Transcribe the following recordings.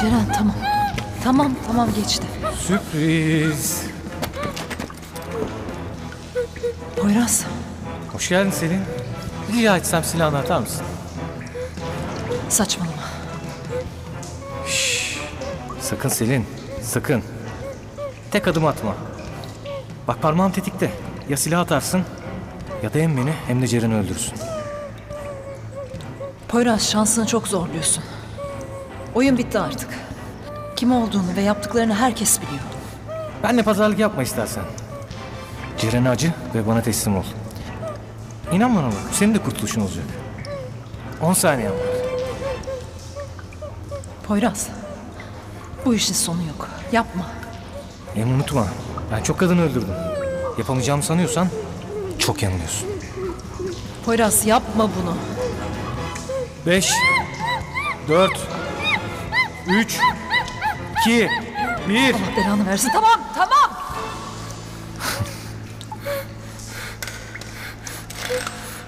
Ceren tamam. Tamam tamam geçti. Sürpriz. Poyraz Hoş geldin Selin. Rica etsem silahını atar mısın? saçmalama. Sakın Selin, sakın. Tek adım atma. Bak parmağım tetikte. Ya silah atarsın ya da hem beni hem de Ceren'i öldürürsün. Poyraz şansını çok zorluyorsun. Oyun bitti artık. Kim olduğunu ve yaptıklarını herkes biliyor. Benle pazarlık yapma istersen. Ceren'e acı ve bana teslim ol. İnan bana bak, senin de kurtuluşun olacak. 10 saniyen var. Poyraz bu işin sonu yok. Yapma. Hem unutma, ben çok kadın öldürdüm. Yapamayacağımı sanıyorsan çok yanılıyorsun. Poyraz yapma bunu. 5 4 3 2 1 Allah belanı versin. Tamam tamam.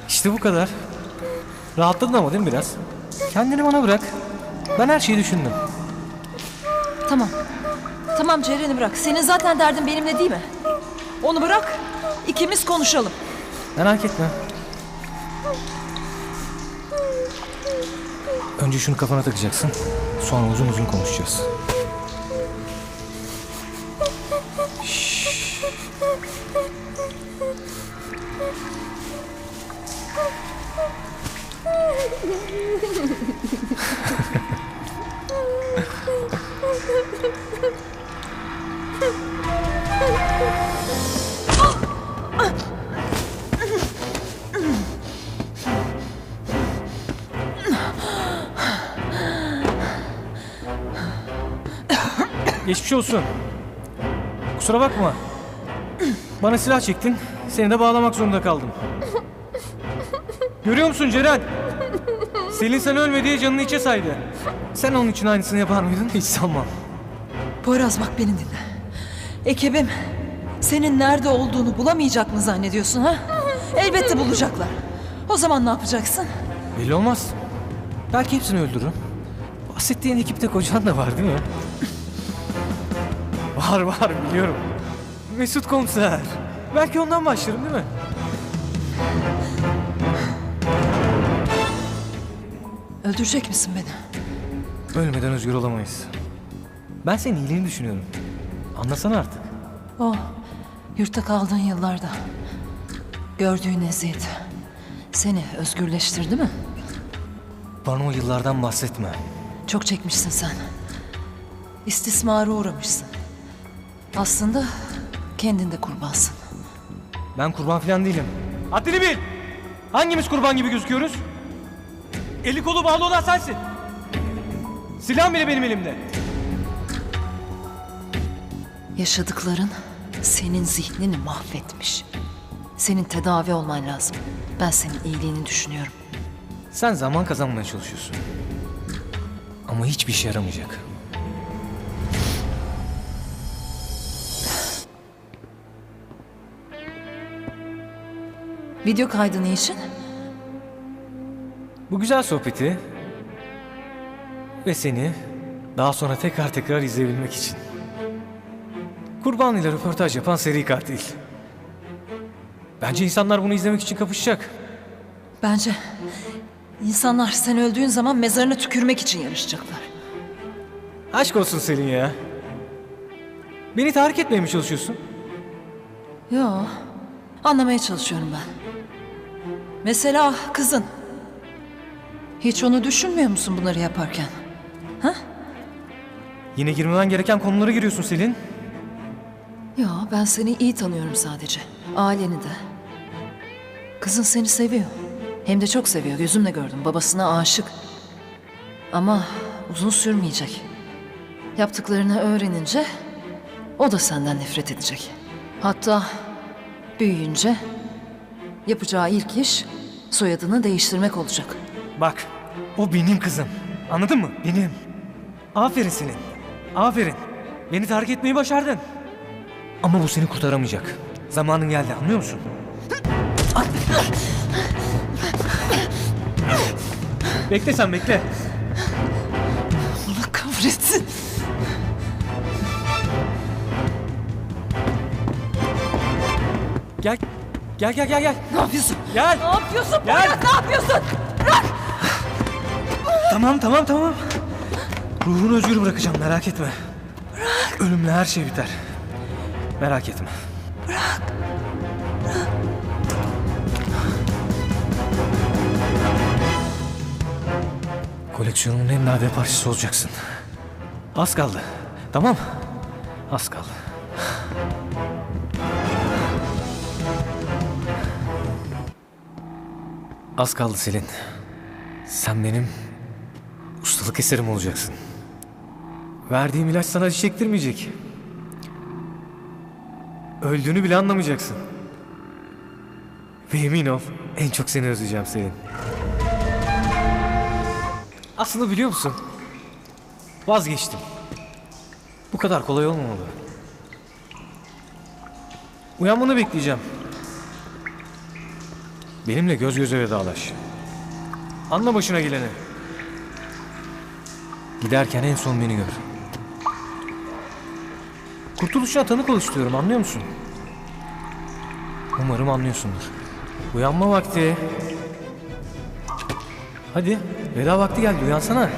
İşte bu kadar. Rahatladın ama değil mi biraz? Kendini bana bırak. Ben her şeyi düşündüm. Tamam. Tamam Ceren'i bırak. Senin zaten derdin benimle değil mi? Onu bırak. ikimiz konuşalım. Merak etme. Önce şunu kafana takacaksın. Sonra uzun uzun konuşacağız. Şşş. Geçmiş olsun. Kusura bakma. Bana silah çektin. Seni de bağlamak zorunda kaldım. Görüyor musun Ceren? Selin sen ölme diye canını içe saydı. Sen onun için aynısını yapar mıydın? Hiç sanmam. Poyraz bak beni dinle. Ekibim senin nerede olduğunu bulamayacak mı zannediyorsun ha? Elbette bulacaklar. O zaman ne yapacaksın? Belli olmaz. Belki hepsini öldürürüm. Bahsettiğin ekipte kocan da var değil mi? Var var biliyorum. Mesut komiser. Belki ondan başlarım değil mi? Öldürecek misin beni? Ölmeden özgür olamayız. Ben senin iyiliğini düşünüyorum. Anlasana artık. O yurtta kaldığın yıllarda gördüğün eziyet seni özgürleştirdi mi? Bana o yıllardan bahsetme. Çok çekmişsin sen. İstismara uğramışsın. Aslında kendin de kurbansın. Ben kurban falan değilim. Haddini bil. Hangimiz kurban gibi gözüküyoruz? Eli kolu bağlı olan sensin. Silah bile benim elimde. Yaşadıkların senin zihnini mahvetmiş. Senin tedavi olman lazım. Ben senin iyiliğini düşünüyorum. Sen zaman kazanmaya çalışıyorsun. Ama hiçbir işe yaramayacak. Video kaydı ne için? Bu güzel sohbeti ve seni daha sonra tekrar tekrar izleyebilmek için. Kurban ile röportaj yapan seri katil. Bence insanlar bunu izlemek için kapışacak. Bence insanlar sen öldüğün zaman mezarına tükürmek için yarışacaklar. Aşk olsun Selin ya. Beni tahrik etmeye mi çalışıyorsun? Yo, anlamaya çalışıyorum ben. Mesela kızın. Hiç onu düşünmüyor musun bunları yaparken? Yine girmemen gereken konulara giriyorsun Selin. Yo, ben seni iyi tanıyorum sadece. Aileni de. Kızın seni seviyor. Hem de çok seviyor. Gözümle gördüm. Babasına aşık. Ama uzun sürmeyecek. Yaptıklarını öğrenince o da senden nefret edecek. Hatta büyüyünce yapacağı ilk iş soyadını değiştirmek olacak. Bak, o benim kızım. Anladın mı? Benim. Aferin Selin. Aferin. Beni tahrik etmeyi başardın. Ama bu seni kurtaramayacak. Zamanın geldi anlıyor musun? bekle sen bekle. Allah kahretsin. Gel. Gel gel gel gel. Ne yapıyorsun? Gel. Ne yapıyorsun Gel. Poyraz? Ne yapıyorsun? Tamam tamam tamam. Ruhunu özgür bırakacağım merak etme. Ölümle her şey biter. Merak etme. Koleksiyonumun en nadide parçası olacaksın. Az kaldı. Tamam. Az kaldı. Az kaldı Selin. Sen benim ustalık eserim olacaksın. Verdiğim ilaç sana acı çektirmeyecek. Öldüğünü bile anlamayacaksın. Ve emin ol en çok seni özleyeceğim senin. Aslında biliyor musun? Vazgeçtim. Bu kadar kolay olmamalı. Uyanmanı bekleyeceğim. Benimle göz göze vedalaş. Anla başına geleni. Giderken en son beni gör. Kurtuluşuna tanık ol istiyorum anlıyor musun? Umarım anlıyorsundur. Uyanma vakti. Hadi veda vakti geldi uyansana.